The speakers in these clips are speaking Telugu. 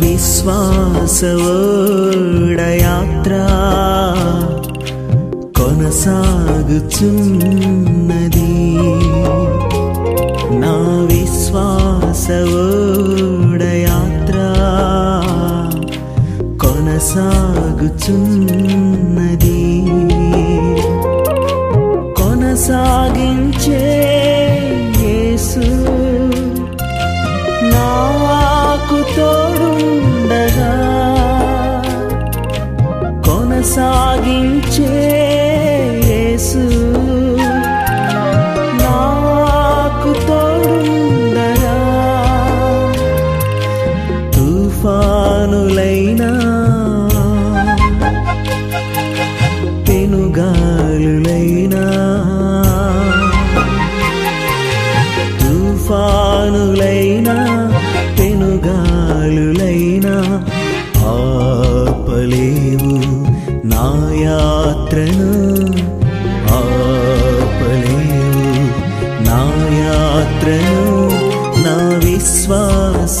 విశ్వాసోడయాత్ర కొనసాగుచున్నది. నా విశ్వాసోడయాత్ర కొనసాగుచున్నది ఆపలేవు నా యాత్రను ఆపలేవు. నా యాత్రను నా విశ్వాస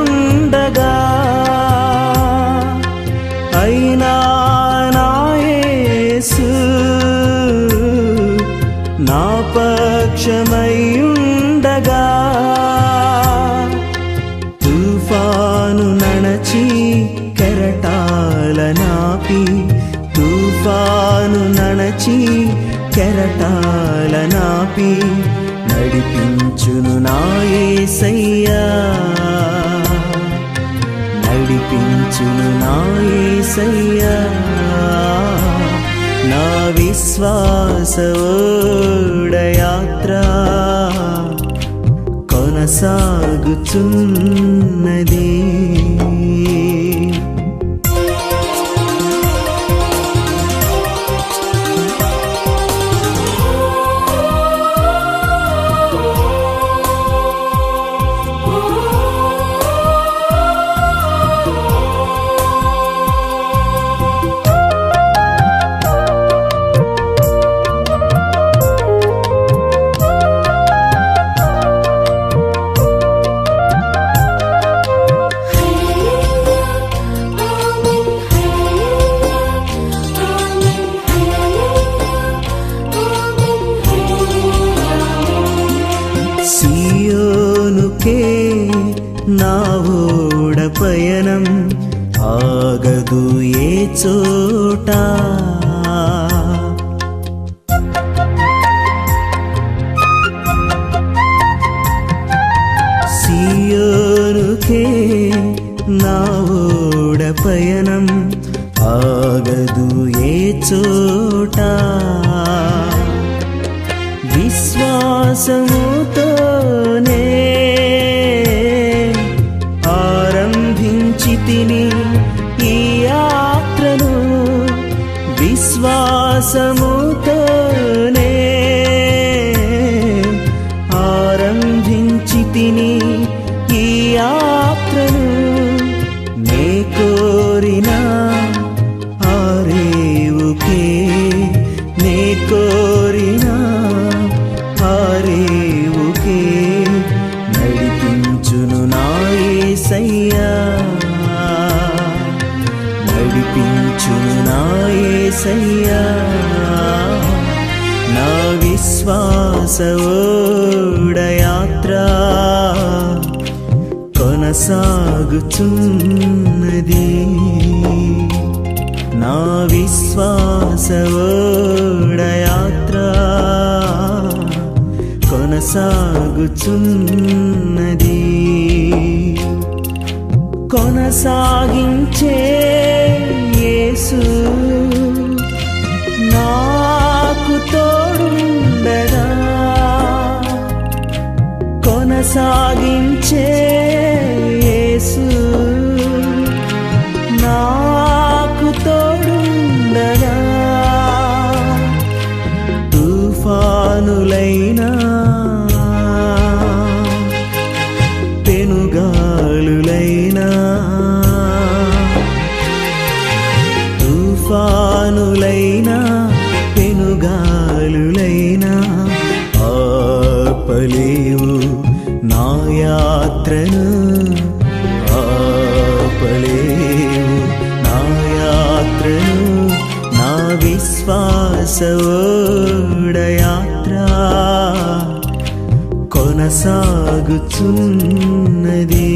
ఉండగా అయినా నాయసు నా పక్షమై ఉండగా తుఫాను నడచి కెరటాల నాపి తుఫాను నడచి కెరటాల నాపి నడిపించును నాయసయ్యా యేసయ్యా నాయసయ్యా నా యేసయ్యా విశ్వాస ఓడయాత్ర కొనసాగుచున్నది. నావోడ పయనం ఆగదు ఏ చోట. సియోనుకే నావోడ పయనం ఆగదు ఏ చోట. విశ్వాసముతోనే பாசமூத்த ఏసయ్యా నా విశ్వాస ఓడయాత్ర కొనసాగుచున్నది. నా విశ్వాస ఓడయాత్ర కొనసాగుచున్నది. కొనసాగించే యేసు తోడుండగా కొనసాగించే యేసు నాకు తోడుండగా తుఫానులైనా తుఫానులైనా పెనుగాలులైనా ఆపలేవు నా యాత్రను. ఆపలేవు నా యాత్రను. నా విశ్వాస ఓడయాత్ర కొనసాగుచున్నది.